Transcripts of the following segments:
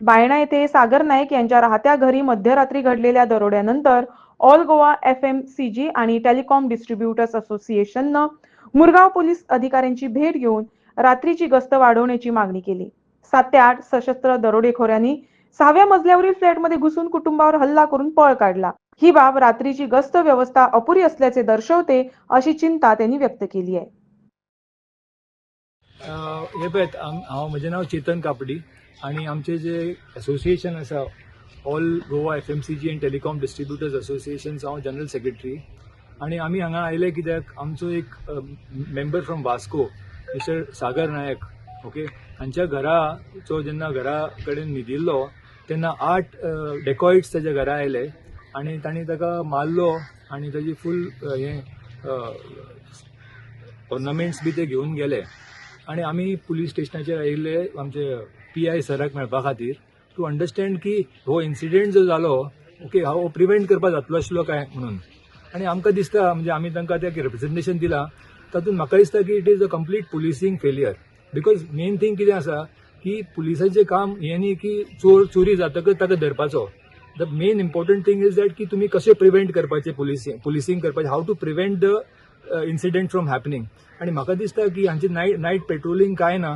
बायणा येथे सागर नाईक यांच्या राहत्या घरी मध्यरात्री घडलेल्या दरोड्यानंतर all Goa F M C G आणि टेलिकॉम डिस्ट्रीब्युटर्स असोसिएशननं मुरगाव पोलीस अधिकाऱ्यांची भेट घेऊन रात्रीची गस्त वाढवण्याची मागणी केली. सात ते आठ सशस्त्र दरोडेखोरांनी सहाव्या मजल्यावरील फ्लॅटमध्ये घुसून कुटुंबावर हल्ला करून पळ काढला. ही बाब रात्रीची गस्त व्यवस्था अपुरी असल्याचे दर्शवते अशी चिंता त्यांनी व्यक्त केली आहे. हे पळत हांव म्हजें नांव चेतन कापडी आनी आमचें जें असोसिएशन आसा all Goa F M C G and telecom distributors असोसिएशनचो हांव जनरल सेक्रेटरी. आनी आमी हांगा आयले कित्याक आमचो एक member from Vasco mister Sagar Naik okay? हांच्या घराचो जेन्ना घरा कडेन न्हिदिल्लो तेन्ना आठ डेकॉइट्स ताच्या घरा आयले आनी तांणी ताका मारलो आनी ताजी फूल हें ऑर्नामेंट्स बी ते घेवन गेले. आणि आम्ही पोलीस स्टेशनाचेर आयिल्ले आमचे पी आय सराक मेळपा खातीर टू अंडरस्टँड की हो इन्सिडेंट जो जालो ओके हा प्रिवेंट करपा जातलो आशिल्लो काय म्हणून. आणि आमकां दिसता म्हणजे आमी तांकां तें रिप्रेझेंटेशन दिलां तातूंत म्हाका दिसता की it is a complete policing failure because main thing कितें आसा की पुलिसाचें काम हें न्ही की चोर चोरी जातकच ताका धरपाचो. The main important thing is that की तुमी कशें प्रिवेंट करपाचें पुलिसींग पुलिसींग करपाचें how to prevent the incident from happening आणि म्हाका दिसता की हांची नायट नायट पेट्रोलिंग काय ना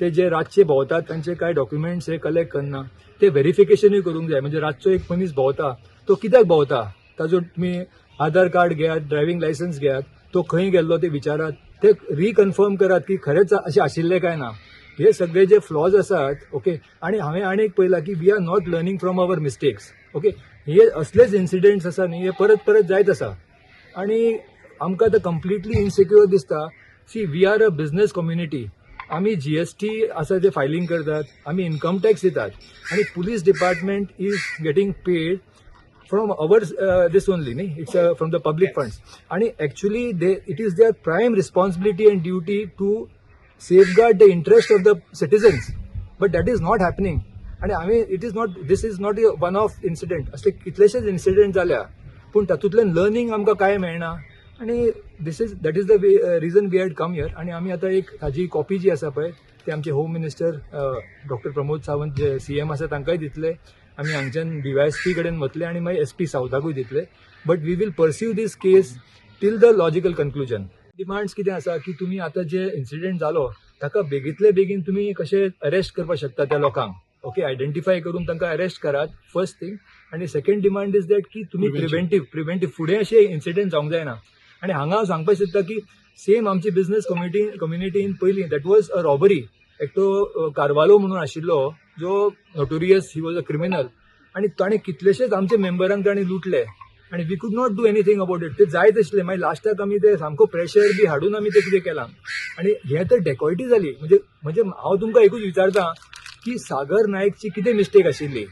ते जे रातचे भोंवतात तांचे कांय डॉक्युमेंट्स हे कलेक्ट करना ते व्हेरिफिकेशनूय करूंक जाय. म्हणजे रातचो एक मनीस भोंवता तो कित्याक भोंवता? ताजो तुमी आधार कार्ड घेयात ड्रायव्हिंग लायसन्स घेयात तो खंय गेल्लो ते विचारात ते रिकन्फर्म करात की खरेंच अशें आशिल्लें काय ना. हे सगळे जे फ्लॉज आसात ओके आणि हांवें आनी एक पळयलां की we are not learning from our mistakes okay हे असलेच इन्सिडेंट्स आसा न्ही हे परत परत जायत आसा. आणि आमकां आतां कम्प्लिटली इनसिक्युअर दिसता. See we are a business community आमी जी एस टी आसा ते फायलिंग करतात आमी इन्कम टॅक्स दितात. आणि police department is getting paid from our this only न्ही? It's from the public funds आणि actually they it is their prime responsibility and duty to safeguard the interest of the citizens. But that is not happening. आणि आम्ही it is not this is not one off incident असले कितलेशेच incident जाल्या पूण तातूंतल्यान learning आमकां काय मेळना? आणि this is that is the reason we had come here आणि आम्ही आता एक हाजी कॉपी जी आसा पळय ते आमचे home minister doctor Pramod Sawant जे सी एम आसा तांकांय दितले. आमी हांगच्यान डीवायएसपी कडेन वतले आणि मागीर एस पी सावथाकूय दितले. But we will pursue this case till the logical conclusion demands कितें आसा की तुमी आतां जे इन्सिडेंट जालो ताका बेगींतले बेगीन तुमी कशें अरेस्ट करपाक शकता त्या लोकांक? ओके आयडेंटिफाय करून तांकां अरेस्ट करात फर्स्ट थिंग आनी सेकंड डिमांड इज दॅट की तुमी प्रिव्हेंटीव प्रिव्हेंटीव फुडें अशे इन्सिडेंट जावंक जायना. आनी हांगा हांव सांगपाक सोदता की सेम आमची बिझनेस कम्युनिटी कम्युनिटीन पयलीं दॅट वॉज अ रॉबरी एकटो कारवालो म्हणून आशिल्लो जो notorious he was a criminal आणि ताणें कितलेशेच आमचे मेंबरांक ताणें लुटले. आणि we could not do anything about it ते जायत आसले मागीर लास्टाक आमी ते सामको प्रेशर बी हाडून आमी ते कितें केलां. आणि हे तर डेकॉयटी जाली. म्हणजे म्हणजे हांव तुमकां एकूच विचारतां की सागर नायकची कितें मिस्टेक आशिल्ली?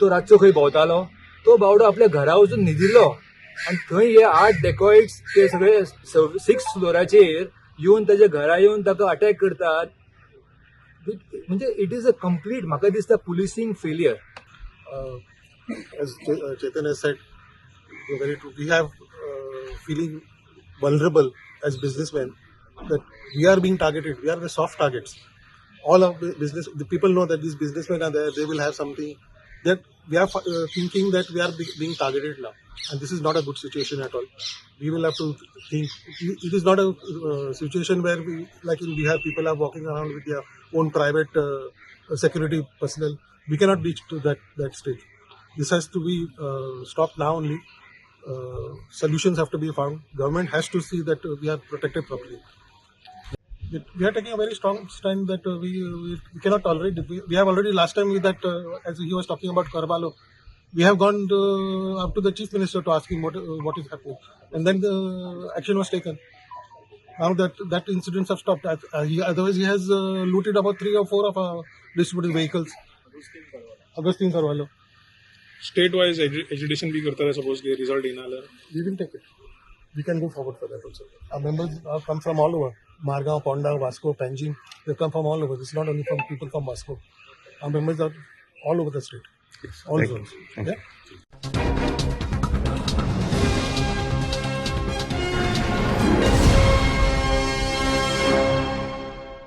तो रातचो खंय भोंवतालो? तो बावडो आपल्या घरा वचून न्हिदिल्लो. आणि थंय हे आठ डेकॉइट ते सगळे सिक्स फ्लोराचेर येऊन ताजे घरा येऊन ताका अटॅक करतात. म्हणजे इट इज अ कंप्लीट म्हाका दिसता policing failure Chetan as said you true we have feeling vulnerable as businessman that we are being targeted we are the soft targets all of business people know that this businessman are they will have something That we are uh, thinking that we are be- being targeted now, and this is not a good situation at all. We will have to think. It is not a uh, situation where we, like in Bihar, people are walking around with their own private uh, security personnel. We cannot reach to that that stage. This has to be uh, stopped now only. Uh, solutions have to be found. Government has to see that uh, we are protected properly It- We are taking a very strong stand that uh, we, we we cannot tolerate. it. We, we have already last time with that uh, as he was talking about Carvalho, we have gone to, up to the chief minister to ask him what uh, what is happening, and then the action was taken. Now that that incidents have stopped. Uh, he, otherwise, he has uh, looted about three or four of our distributed vehicles. Agustin Carvalho. State wise education भी करता है suppose K result in आला we will take it. We can go forward for that also. Our members have come from all over. Margao, Ponda, Vasco, Panjim. They've come from all over. It's not only from people from Vasco. Our members are all over the state. All zones. Yeah?